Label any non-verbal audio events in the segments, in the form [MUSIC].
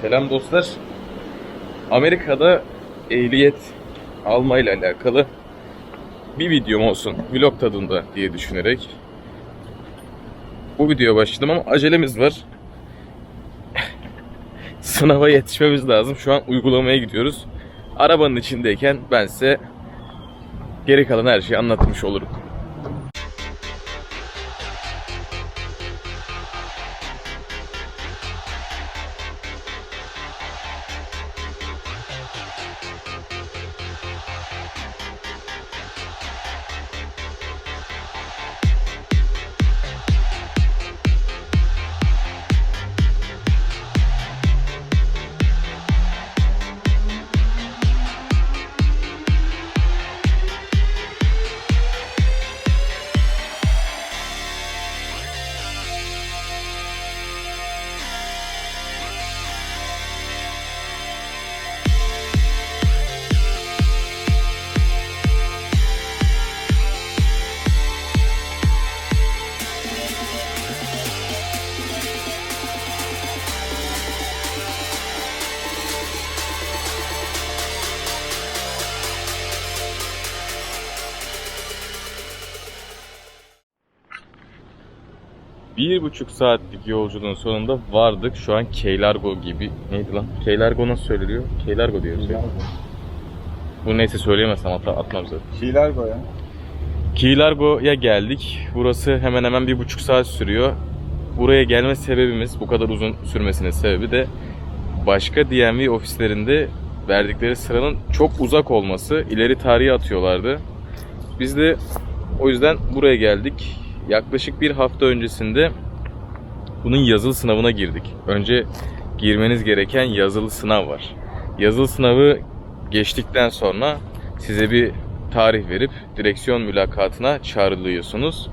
Selam dostlar. Amerika'da ehliyet almayla alakalı bir videom olsun. Vlog tadında diye düşünerek bu videoya başladım ama acelemiz var. [LAUGHS] Sınava yetişmemiz lazım. Şu an uygulamaya gidiyoruz. Arabanın içindeyken ben size geri kalan her şeyi anlatmış olurum. Bir buçuk saatlik yolculuğun sonunda vardık. Şu an Keylargo gibi. Neydi lan? Keylargo nasıl söyleniyor? Keylargo diyoruz. Bu neyse söyleyemezsem hatta atmam zaten. Şeyler bu ya. Keylargo'ya geldik. Burası hemen hemen bir buçuk saat sürüyor. Buraya gelme sebebimiz, bu kadar uzun sürmesinin sebebi de başka DMV ofislerinde verdikleri sıranın çok uzak olması. ileri tarihe atıyorlardı. Biz de o yüzden buraya geldik. Yaklaşık bir hafta öncesinde bunun yazılı sınavına girdik. Önce girmeniz gereken yazılı sınav var. Yazılı sınavı geçtikten sonra size bir tarih verip direksiyon mülakatına çağrılıyorsunuz.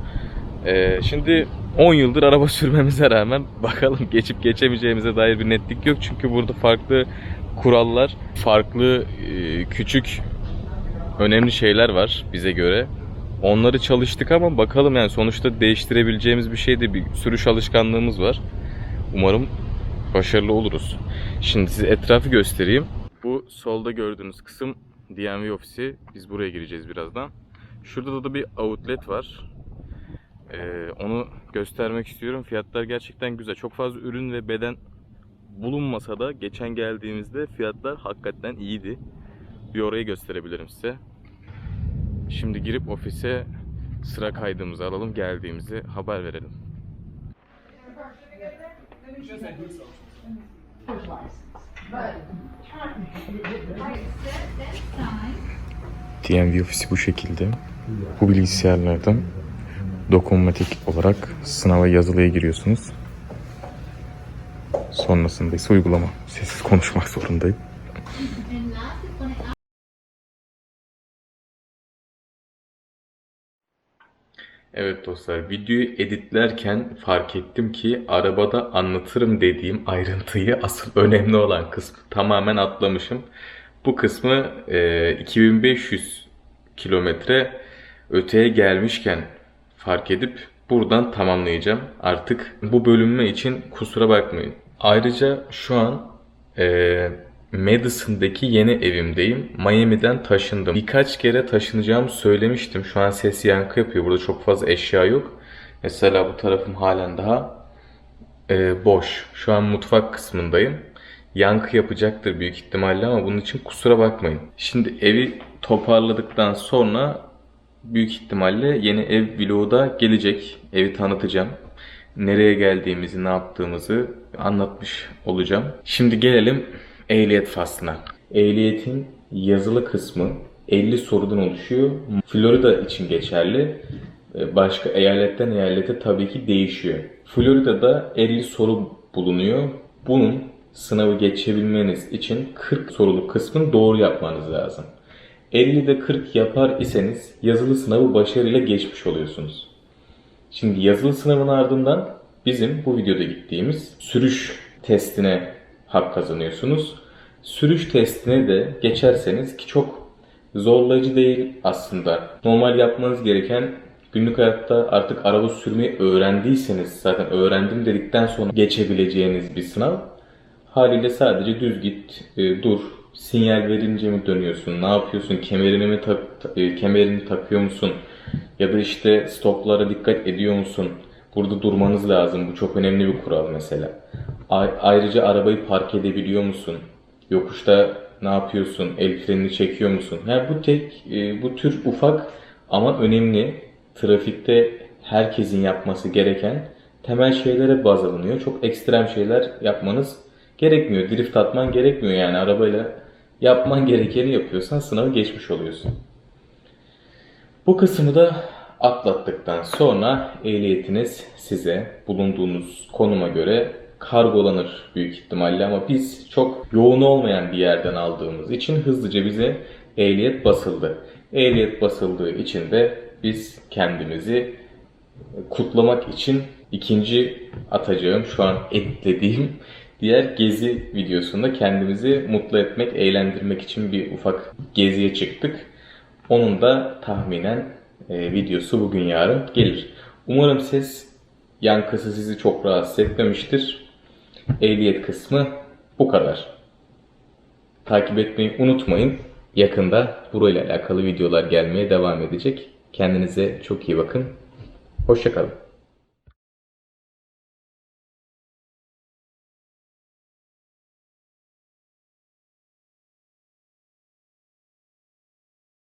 Ee, şimdi 10 yıldır araba [LAUGHS] sürmemize rağmen bakalım geçip geçemeyeceğimize dair bir netlik yok. Çünkü burada farklı kurallar, farklı e, küçük önemli şeyler var bize göre. Onları çalıştık ama bakalım yani sonuçta değiştirebileceğimiz bir şey de bir sürüş alışkanlığımız var. Umarım başarılı oluruz. Şimdi size etrafı göstereyim. Bu solda gördüğünüz kısım DMV ofisi. Biz buraya gireceğiz birazdan. Şurada da bir outlet var. Ee, onu göstermek istiyorum. Fiyatlar gerçekten güzel. Çok fazla ürün ve beden bulunmasa da geçen geldiğimizde fiyatlar hakikaten iyiydi. Bir orayı gösterebilirim size. Şimdi girip ofise sıra kaydımızı alalım. Geldiğimizi haber verelim. DMV ofisi bu şekilde. Bu bilgisayarlardan dokunmatik olarak sınava yazılıya giriyorsunuz. Sonrasında ise uygulama. Sessiz konuşmak zorundayım. Evet dostlar, videoyu editlerken fark ettim ki arabada anlatırım dediğim ayrıntıyı asıl [LAUGHS] önemli olan kısmı tamamen atlamışım. Bu kısmı e, 2500 kilometre öteye gelmişken fark edip buradan tamamlayacağım. Artık bu bölünme için kusura bakmayın. Ayrıca şu an e, Madison'daki yeni evimdeyim. Miami'den taşındım. Birkaç kere taşınacağımı söylemiştim. Şu an ses yankı yapıyor. Burada çok fazla eşya yok. Mesela bu tarafım halen daha e, boş. Şu an mutfak kısmındayım. Yankı yapacaktır büyük ihtimalle ama bunun için kusura bakmayın. Şimdi evi toparladıktan sonra büyük ihtimalle yeni ev vlogu da gelecek. Evi tanıtacağım. Nereye geldiğimizi, ne yaptığımızı anlatmış olacağım. Şimdi gelelim ehliyet faslına. Ehliyetin yazılı kısmı 50 sorudan oluşuyor. Florida için geçerli. Ee, Başka eyaletten eyalete tabii ki değişiyor. Florida'da 50 soru bulunuyor. Bunun sınavı geçebilmeniz için 40 soruluk kısmını doğru yapmanız lazım. 50'de 40 yapar iseniz yazılı sınavı başarıyla geçmiş oluyorsunuz. Şimdi yazılı sınavın ardından bizim bu videoda gittiğimiz sürüş testine hak kazanıyorsunuz. Sürüş testine de geçerseniz ki çok zorlayıcı değil aslında. Normal yapmanız gereken günlük hayatta artık araba sürmeyi öğrendiyseniz zaten öğrendim dedikten sonra geçebileceğiniz bir sınav. Haliyle sadece düz git, e, dur. Sinyal verince mi dönüyorsun? Ne yapıyorsun? Kemerini mi tak, ta- e, kemerini takıyor musun? Ya da işte stoplara dikkat ediyor musun? Burada durmanız lazım. Bu çok önemli bir kural mesela. A- ayrıca arabayı park edebiliyor musun? Yokuşta ne yapıyorsun? El frenini çekiyor musun? Yani bu tek, e, bu tür ufak ama önemli trafikte herkesin yapması gereken temel şeylere baz alınıyor. Çok ekstrem şeyler yapmanız gerekmiyor. Drift atman gerekmiyor yani arabayla yapman gerekeni yapıyorsan sınavı geçmiş oluyorsun. Bu kısmı da atlattıktan sonra ehliyetiniz size bulunduğunuz konuma göre kargolanır büyük ihtimalle ama biz çok yoğun olmayan bir yerden aldığımız için hızlıca bize ehliyet basıldı. Ehliyet basıldığı için de biz kendimizi kutlamak için ikinci atacağım şu an editlediğim diğer gezi videosunda kendimizi mutlu etmek, eğlendirmek için bir ufak geziye çıktık. Onun da tahminen e, videosu bugün yarın gelir. Umarım ses yankısı sizi çok rahatsız etmemiştir. Ehliyet kısmı bu kadar. Takip etmeyi unutmayın. Yakında burayla alakalı videolar gelmeye devam edecek. Kendinize çok iyi bakın. Hoşçakalın.